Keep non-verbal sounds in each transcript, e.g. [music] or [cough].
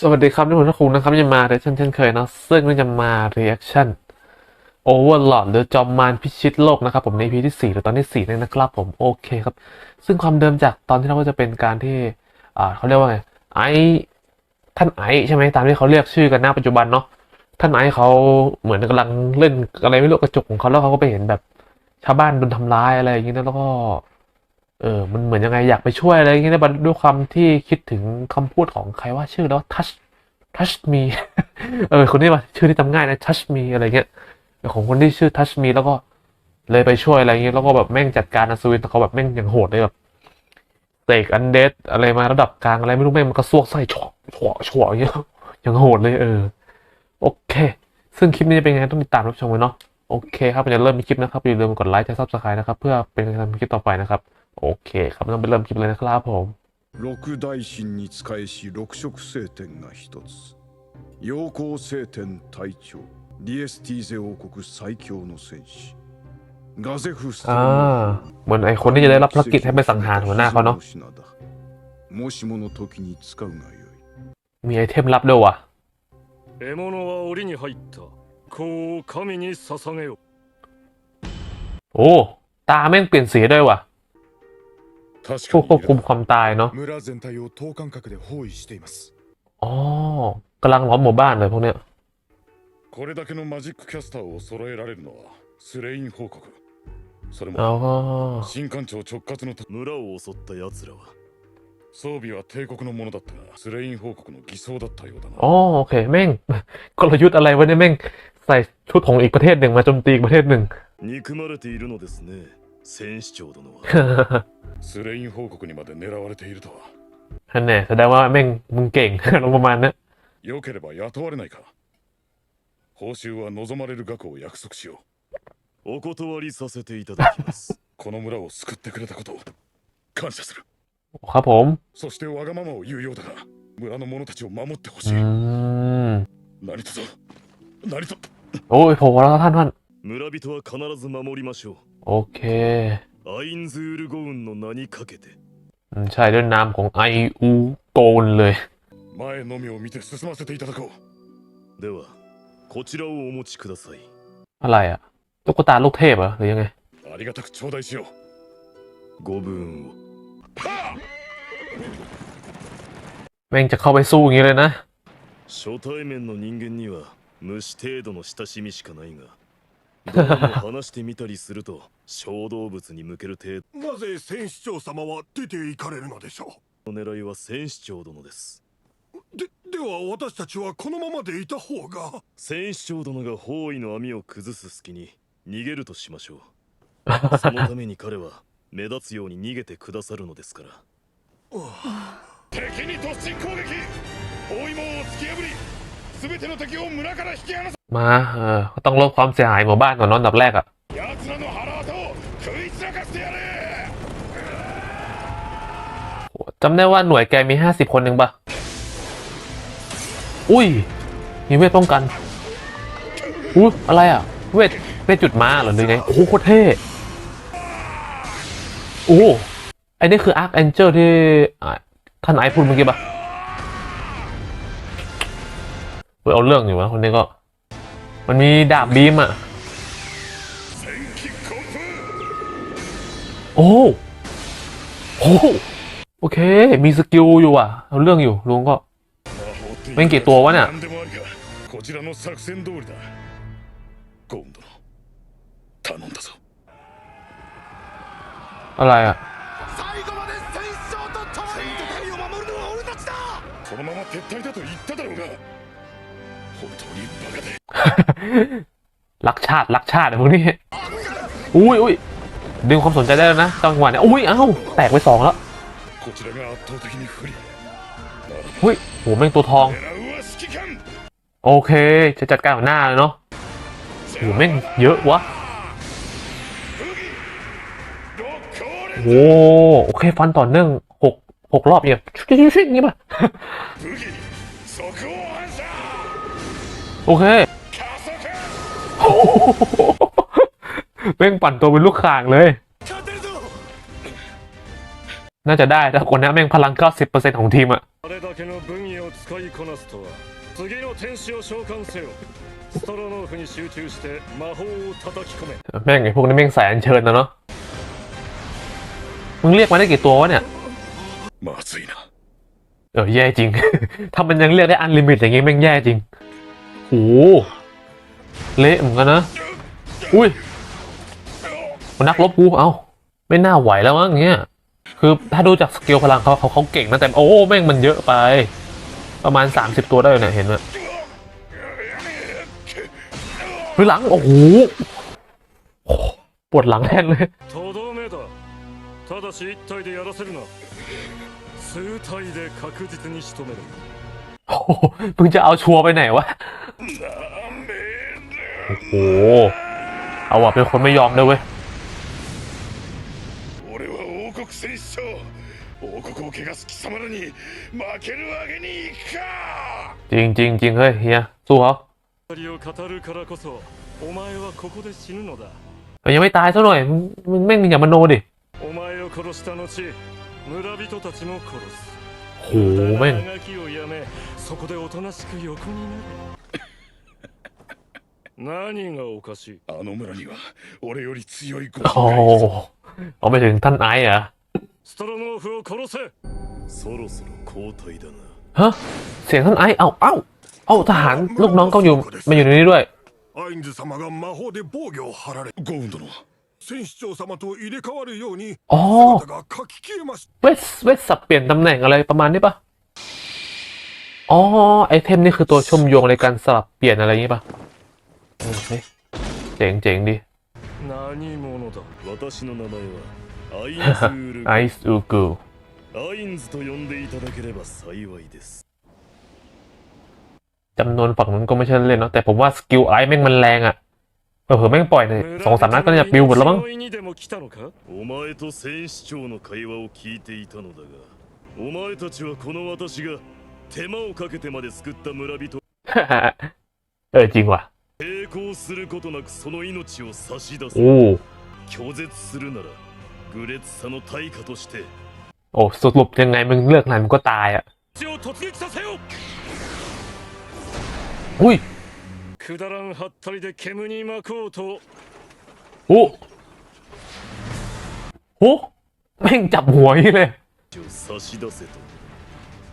สวัสดีครับนี่ผมทักคุงนะครับจะมาเรียกชั่นเช่นเคยนะซึ่งก็จะมาเรียกชั่นโอเวอร์หลอดหรือจอมมารพิชิตโลกนะครับ ผมใน EP ที่ 4 หรือตอนที่4เนี่ยนะครับผมโอเคครับ ซึ่งความเดิมจากตอนที่เราก็จะเป็นการที่อ่าเขาเรียกว่าไงไอท่านไอใช่ไหมตามที่เขาเรียกชื่อกันหน้าปัจจุบันเนาะท่านไอเขาเหมือนกำลังเล่นอะไรไม่รู้กระจกของเขาแล้วเขาก็ไปเห็นแบบชาวบ้านโดนทำร้ายอะไรอย่างเงี้แล้วก็ เออ มันเหมือนยังไงอยากไปช่วยอะไรอย่างเงี้ยแต่ด้วยความที่คิดถึงคำพูดของใครว่าชื่อแล้ว touch touch me เออ คนนี้ว่าชื่อที่จำง่ายนะ touch me อะไรเงี้ยของคนที่ชื่อ touch me แล้วก็เลยไปช่วยอะไรเงี้ยแล้วก็แบบแม่งจัดการอัศวินเขาแบบแม่งอย่างโหดเลยแบบเตกอันเดดอะไรมาระดับกลางอะไรไม่รู้แม่งมันกระซวกไส้ฉอกฉอกฉอกอย่างเงี้ยอย่างโหดเลยเออ โอเค ซึ่งคลิปนี้จะเป็นไงต้องติดตามรับชมกันเนาะโอเคครับเราจะเริ่มคลิปนะครับอย่าลืมกดไลค์และซับสไครต์นะครับ เพื่อเป็นกำลังใจคลิปต่อไปนะครับ โอเคครับต้องไปเริ่มคลิปเลยนะครับผม 六大神に仕えし六色聖典が一つ陽光聖典隊長ディエスティーゼ王国最強の戦士ガゼフスト อ่าเหมือนไอคนที่จะได้รับภารกิจให้ไปสังหารหัวหน้าเขาเนาะ もしもの時に使うがよい มีไอเทมลับด้วยว่ะ 獲物は檻に入った子を神に捧げよ โอ้ ตาแม่งเปลี่ยนสีด้วยว่ะ 確 ผู้ควบคุม に ความตายเนาะ 村全体を等間隔で包囲しています อ๋อกำลังล้อมหมู่บ้านเลยพวกเนี้ย これだけのマジックキャスターを揃えられるのはスレイン報告それ อ๋อ も新艦長直轄のた村を襲った奴らは装備は帝国のものだったがスレイン報告の偽装だったようだな อ๋อโอเค แม่ง กลยุทธ์อะไรวะเนี่ยแม่งใส่ชุดของอีกประเทศหนึ่งมาโจมตีอีกประเทศหนึ่ง 憎まれているのですね戦士長殿は スレイン報告にまで狙われているとは นั่นแน่แสดงว่าแม่งมึงเก่ง ลงประมาณนั้น よければ雇われないか報酬は望まれる額を約束しよお断りさせていただきますう[laughs] この村を救ってくれたことを感謝する ครับผม そしてわがままを言うようだが村の者たちを守ってほし อื い、ม 何とぞ何と โอ้ยโผล่แล้วท่านท่าน 村人は必ず守りましょ โอเค う アインズールゴウンの名にかけて อืมใช่ด้วยนามของไออูโกนเลย 前のみを見て進ませていただこうではこちらをお持ちください อะไรอะตุ๊กตาลูกเทพเหรอหรือยังไง ありがたく頂戴しようご分を แม่งจะเข้าไปสู้อย่างนี้เลยนะ 初対面の人間には無視程度の親しみしかないが どうも話？してみたりすると小動物に向ける程度なぜ戦士長様は出て行かれるのでしょうの狙いは戦士長殿ですででは私たちはこのままでいた方が戦士長殿が包囲の網を崩す隙に逃げるとしましょうそのために彼は目立つように逃げてくださるのですから敵に突進攻撃包囲網を突き破り全ての敵を村から引き離す มา เออ ก็ต้องลดความเสียหายหมู่บ้านก่อนนอนดับแรกอะ่ะจำได้ว่าหน่วยแกมีห้าสิบคนหนึ่งปะอุ้ย มีเวทป้องกัน อุ้ยอะไรอะ เวท เวทจุดม้าเหรอหรือไง โอ้โหโคตรเท่โอ้อันนี้คืออาร์คแอนเจอร์ที่ท่านไอพูดเมื่อกี้ปะเเอาเรื่องอยู่นะคนนี้ก็ มันมีดาบบีมอะ 戦機コンフ โอ้โหโอเค มีสกิลอยู่อ่ะ เอาเรื่องอยู่ลุงก็ メンキとはね何でもありかこちらの作戦通りだゴーン殿頼んだぞ อะไรอ่ะ 最後まで戦士長と共に民を守るのは俺たちだこのまま撤退だと言っただろうが本当にバカで รักชาติรักชาติพวกนี้ อุ้ยอุ้ยดึงความสนใจได้แล้วนะจังหวะเนี้ยอุ้ยเอ้าแตกไปสองแล้วเฮ้ยโหแม่งตัวทอง โอเค จะจัดการหน้าเลยเนาะโหแม่งเยอะวะโอ้โอเคฟันต่อเนื่องหกหกรอบเนี่ยชิ้นๆองนี้ป่ะ โอเคเม้งปั่นตัวเป็นลูกข่างเลย น่าจะได้ถ้าคนนี้แม่งพลัง 90%ของทีมอะแม่งไอพวกนี้แม่งแสนเชิญนะเนาะ มึงเรียกมาได้กี่ตัววะเนี่ยเออแย่จริง ถ้ามันยังเรียกได้อันลิมิตอย่างงี้แม่งแย่จริง โอ้โหเละเหมือนกันนะ อุ้ยมันนักรบกู เอ้า ไม่น่าไหวแล้วมั้งเงี้ย คือถ้าดูจากสกิลพลังเขาเขาเขาเก่งนะแต่โอ้แม่งมันเยอะไป ประมาณ 30 ตัวได้เลยเนี่ยเห็นไหมเฮ้ยหลัง โอ้โหโอ้โหปวดหลังแทนเลย とどめだただし一体でやらせるな数体で確実に仕留める โอ้มึงจะเอาชัวไปไหนวะ โอ้โห เอาว่ะเป็นคนไม่ยอมเลยเว้จริงจริงจริงเฮ้ยเฮียสู้เขาเรายังไม่ตายซะหน่อย มึงแม่งอย่ามโนดิโหแม่ง そこでおとなしく横になる何がおかしいあの村には俺より強いゴ โอ้โหเอาไปถึงท่านไอซ์เหรอ ストロノーフを殺せそろそろ交代だな ฮะ เสียงท่านไอซ์เอ้าเอ้าเอ้าทหารลูกน้องเขาอยู่มาอยู่ในนี้ด้วย アインズ様が魔法で防御を張られゴウン殿戦士長様と入れ替わるように อ๋อ 姿が書き消えまし เวทเวทสับเปลี่ยนตำแหน่งอะไรประมาณนี้ปะ อ๋อ ไอเทมนี่คือตัวชมโยงในการสลับเปลี่ยนอะไรอย่างงี้ปะเออเฮ้ยเจ๋งเจ๋งดี 何者だ私の名前はアインズウール ไอซ์อูกู アインズと呼んでいただければ幸いです จำนวนฝั่งนั้นก็ไม่ใช่เล่นเนาะแต่ผมว่าสกิลไอซ์แม่งมันแรงอะเผื่อๆแม่งปล่อยในสองสามนัดก็น่าจะปิวหมดแล้วมั้ง 村人の命にでも来たのかお前と戦士長の会話を聞いていたのだがお前たちはこの私が 手間をかけてまで救った村人 เออจริงว่ะ 抵抗[laughs] することなくその命を差し出す โอ้ 拒絶するなら愚劣さの対価として โอ้สรุปยังไงมึงเลือกไหนมึงก็ตายอ่ะ 血を突撃させよ อุ้ย くだらんはったりで煙に巻こうと โอ้โห[laughs] แม่งจับหัวนี่เลย 血を差し出せと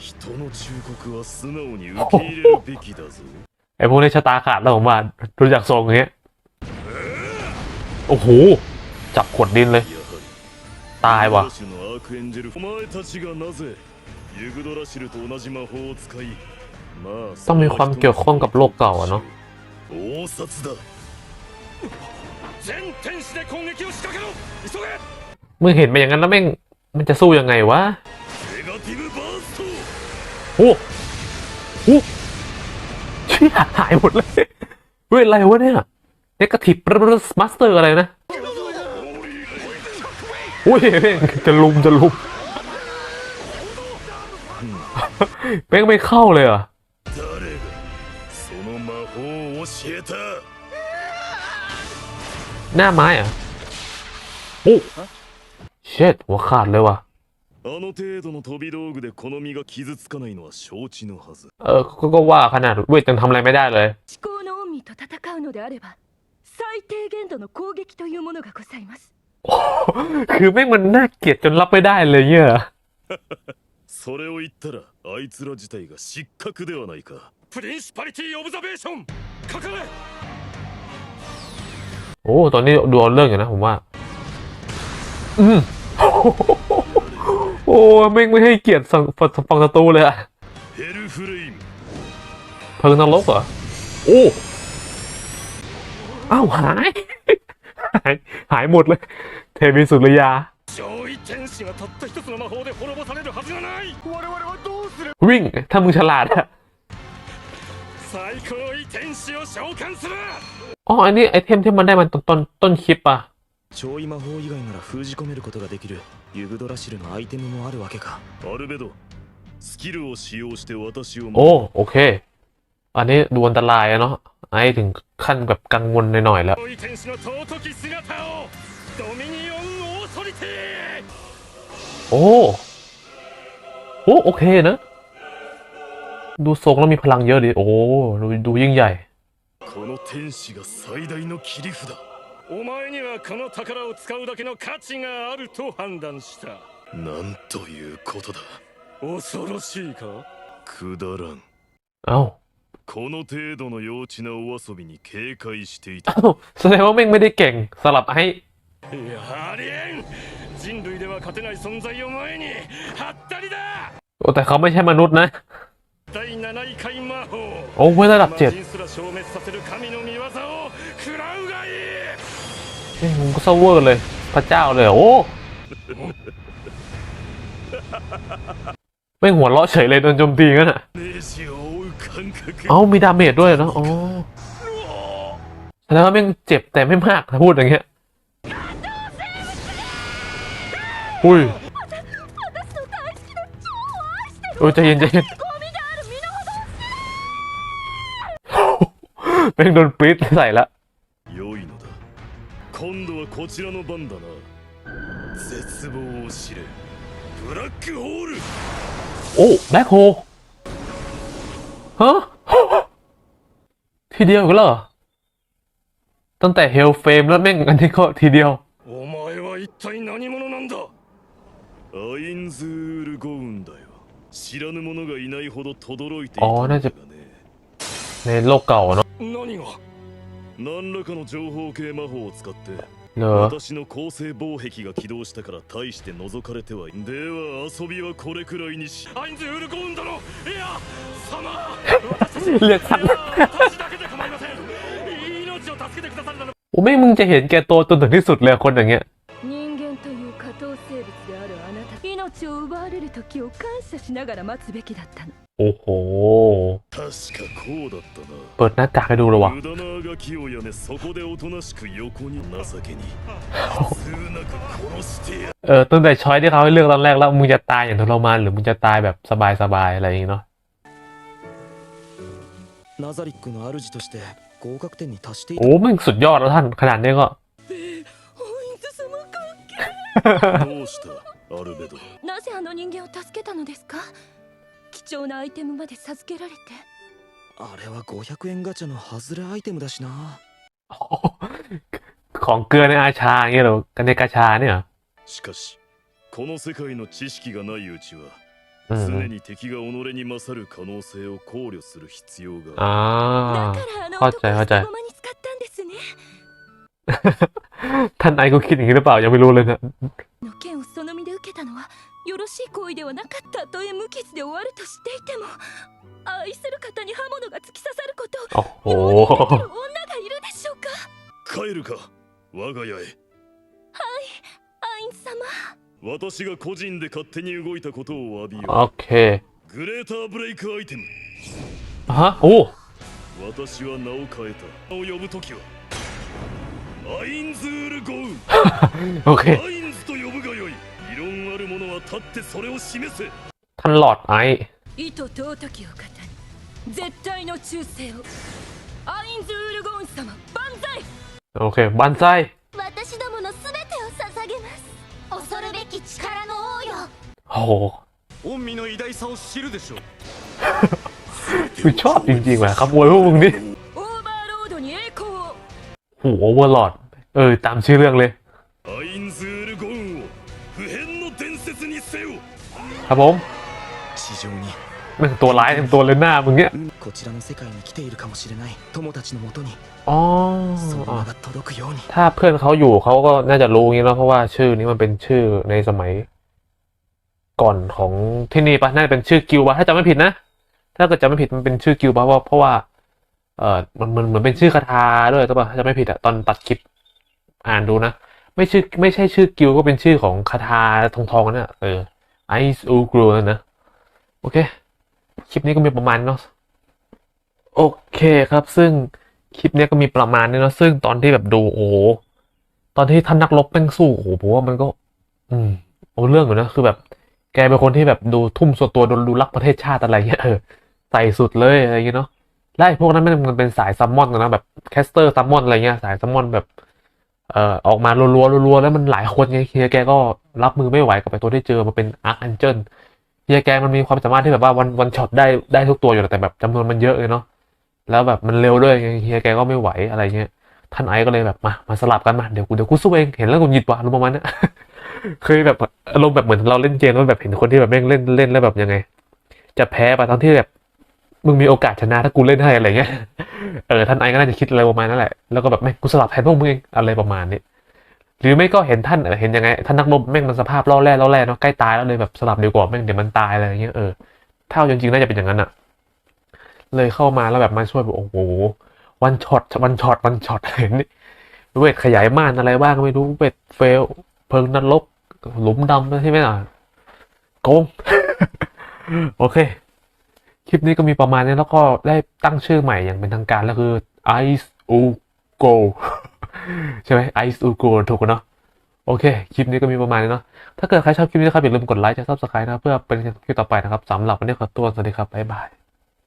人の忠告は素直に受け入れるべきだぞ ไอ้พวกนี้ชะตาขาดแล้วผมว่าดูจากทรงอย่างเงี้ย โอ้โห จับขวดดินเลย やはり ตายว่ะ ユグドラシルのアークエンジェルお前たちがなぜユグドラシルと同じ魔法を使いまあ ต้องมีความเกี่ยวข้องกับโลกเก่าอะเนาะ 応殺だ全天使で攻撃を仕掛けろ急げ มึงเห็นไปอย่างนั้นแล้วแม่ง มันจะสู้ยังไงวะ โอ้โหเชี่ยหายหมดเลยเฮ้ยอะไรวะเนี่ยเนกาทีฟมาสเตอร์อะไรนะอุ้ยจะลุมจะลุมเป้งไม่เข้าเลยอะหน้าไม้อะโอ้เช็ดหัวขาดเลยว่ะ あの程度の飛び道具でこの身が傷つかないのは承知のはず เออก็ก็ว่าขนาดเวทยังทำอะไรไม่ได้เลย 至高の御身と戦うのであれば最低限度の攻撃というものがございます คือแม่งมันน่าเกลียดจนรับไม่ได้เลยเนี่ย それを言ったらあいつら自体が失格ではないかプリンシパリティ・オブザベーションかかれ โอ้ตอนนี้ดูเอาเรื่องอยู่นะผมว่า อืม โ โอ้ไม่ไม่ให้เกียรติสั่งฝั่งศัตรูเลยอะเพิงนรกเหรอ โอ้อ้าวหาย หายหมดเลย เทมิสุริยาวิ่ง ถ้ามึงฉลาดอะอ๋อ อันนี้ไอเทมที่มันได้มันตอนต้นต้นคลิปอะ 超位魔法以外なら封じ込めることができるユグドラシルのアイテムもあるわけかアルベドスキルを使用して私を โอ้ โอเค อันนี้ดูอันตรายอะเนาะ ไอถึงขั้นแบบกังวลหน่อยๆแล้ว 上位天使の尊き姿をドミニオンオーソリティ โอ้ โอ้ โอเคนะ ดูทรงแล้วมีพลังเยอะดิ โอ้ดูดูยิ่งใหญ่ この天使が最大の切り札 お前にはこの宝を使うだけの価値があると判断したなんということだ恐ろしいかくだらん เอ้า この程度の幼稚なお遊びに警戒していた เอ้าแสดงว่าแม่งไม่ได้เก่งสลับไอ้ いやありえん人類では勝てない存在を前にハッタリだ โอ้แต่เขาไม่ใช่มนุษย์นะ 第7位回魔法 โอ้เว้ยระดับ 魔 เจ็ด 人すら消滅させ ฮ้ยมึงก็เซอร์เวอร์เลย พระเจ้าเลย โอ้ไม่หัวเราะเฉยเลยโดนโจมตีกันอะเอ้ามีดาเมจด้วยเนาะอ้อแล้วแม่งเจ็บแต่ไม่มากถ้าพูดอย่างเงี้ยอุ้ยโอ้ยใจเย็นใจเย็นเป็นโดนปริ๊ดใส่ละ 今度はこちらの番だな。絶望を知れ。ブラックホール。おแบ็คโฮฮะทีเดียวกัเหรอ？ตั้งแต่เฮลเฟมแล้วแม่งอันนี้ก็ทีเดียว。お前は一体何者なんだ？アインズールゴウンだよ。知らぬ者がいないほど轟いていたんだがね。ในโลกเก่าเนาะ何が？何らかの情報系魔法を使って เหรอ 私の構成防壁が起動したから大して覗かれてはいでは遊びはこれくらいにしアインズウルゴン殿いや様 เรียกสั้น 私だけで構いません命を助けてくださるなら โอ้ไม่งมึงจะเห็นแก่ตัวจนถึงที่สุดเลยคนอย่างเงี้ย 奪われる時を感謝しながら待つべきだったの โอ้โห 確かこうだったな เปิดหน้ากากให้ดูเลยว่ะ 無駄なあがきをやめそこでおとなしく横に情けに普通なく殺してやる เออตั้งแต่ช้อยที่เขาให้เลือกตอนแรกแล้วมึงจะตายอย่างทรมานหรือมึงจะตายแบบสบายๆอะไรอย่างงี้เนาะ ナザリックの主として合格点に達していた โอ้แม่งสุดยอดแล้วท่านขนาดนี้ก็ ホインズ様かどうした アルベドなぜあの人間を助けたのですか貴重なアイテムまで授けられてあれは500円ガチャの外れアイテムだしな ของเกลือในอาชาอย่างเงี้ยเหรอกันในกาชาเนี่ยเหรอ しかしこの世界の知識がないうちは อืม 常に敵が己に勝る可能性を考慮する必要が อ่า だからあのเข้า 男 ใจ を เข้าใจ 捨て駒に使ったんですね ท่านไอก็คิดอย่างนี้หรือเปล่ายังไม่รู้เลยนะ の剣をその身で受 受けたのはよろしい行為ではなかったとえ無傷で終わると知っていても愛する方に刃物が突き刺さることおお女がいるでしょうか？帰るか我が家へ。はいアイン様。私が個人で勝手に動いたことを詫びよう。OK グレーターブレイクアイテム。あお。私は名を変えた。名を呼ぶときはアインズールゴウ [laughs] OK る者は立ってそれを示せ ท่านหลอดไอ 意図尊きお方に絶対の忠誠をアインズ・ウールゴーン様万歳 โอเคบันไซ 私どもの全てを捧げます恐るべき力の王よ โอ้โห 御身の偉大さを知るでしょう คือชอบจริงๆว่ะขโมยพวกมึงนี่ オーバーロードに栄光を โอ้โหโอเวอร์หลอดเออตามชื่อเรื่องเลย ครับผมหนตัวร้ายหนึ่ตัวเลยหน้ามึงเนี้ยอ๋อถ้าเพื่อนเขาอยู่เขาก็น่าจะรู้งี้แล้วเพราะว่าชื่อนี้มันเป็นชื่อในสมัย ก่อนของที่นี่ปะน่าจะเป็นชื่อกิวปะถ้าจำไม่ผิดนะ ถ้าเกิดจำไม่ผิดมันเป็นชื่อกิวปะเพราะเพราะว่า เออมันมันเหมือนเป็นชื่อคาถาด้วยตัวปะถ้าจำไม่ผิดอะตอนตัดคลิปอ่านดูนะ ไม่ชื่อไม่ใช่ชื่อกิวก็เป็นชื่อของคาถาทองทองนั่นอะเออ ไอซ์อูกรูนั่นนะ โอเค คลิปนี้ก็มีประมาณเนาะโอเคครับ ซึ่งคลิปนี้ก็มีประมาณนี้เนาะซึ่งตอนที่แบบดูโอ้ตอนที่ท่านนักรบแม่งสู้โอ้โหผมว่ามันก็ อืมเอาเรื่องอยู่นะคือแบบ แกเป็นคนที่แบบดูทุ่มส่วนตัวดูดูรักประเทศชาติอะไรเงี้ยเออใส่สุดเลยอะไรเงี้ยเนาะและพวกนั้นมันเป็นสายซัมมอนกันนะแบบแคสเตอร์ซัมมอนอะไรเงี้ยสายซัมมอนแบบ เอ่อออกมารัวๆรัวๆแล้วมันหลายคนไงเฮียแกก็รับมือไม่ไหวกับไอ้ตัวที่เจอมาเป็นอาร์คแอนเจิลจฮียแกมันมีความสามารถที่แบบว่าวันวันช็อตได้ได้ทุกตัวอยู่แต่แบบจำนวนมันเยอะเลยเนาะแล้วแบบมันเร็วด้วยไงเฮียแกก็ไม่ไหวอะไรเงี้ยท่านไอก็เลยแบบมามาสลับกันมาเดี๋ยวกูเดี๋ยวกูสู้เองเห็นแล้วกูหยิบว่ะอารมณ์ประมาณนี้เคยแบบอารมณ์แบบเหมือนเราเล่นเกมแล้วแบบเห็นคนที่แบบแม่งเล่นเล่นแล้วแบบยังไง จะแพ้ไปทั้งที่แบบ มึงมีโอกาสชนะถ้ากูเล่นให้อะไรเงี้ย เออท่านไอซ์ก็น่าจะคิดอะไรประมาณนั้นแหละ แล้วก็แบบแม่งกูสลับแทนพวกมึงเองอะไรประมาณนี้ หรือไม่ก็เห็นท่านเออเห็นยังไงท่านนักรบแม่งมันสภาพล่อแร่ล่อแร่เนาะใกล้ตายแล้วเลยแบบสลับดีกว่าแม่งเดี๋ยวมันตายอะไรเงี้ยเออถ้าเอาจริงๆน่าจะเป็นอย่างนั้นอะเลยเข้ามาแล้วแบบมาช่วยแบบโอ้โหวันช็อตวันช็อตวันช็อตอะไรนี่เวทขยายม่านอะไรบ้างไม่รู้เวทเฟลเพิงนรกหลุมดำใช่ไหมล่ะโกงโอเค คลิปนี้ก็มีประมาณนี้แล้วก็ได้ตั้งชื่อใหม่อย่างเป็นทางการแล้วคือ Ice U Go ใช่ไหม Ice U Go ถูกเนาะโอเค คลิปนี้ก็มีประมาณนี้เนาะถ้าเกิดใครชอบคลิปนี้นะครับอย่าลืมกดไลค์และซับสไครต์นะเพื่อเป็นคลิปต่อไปนะครับสำหรับวันนี้ขอตัวสวัสดีครับบ๊ายบาย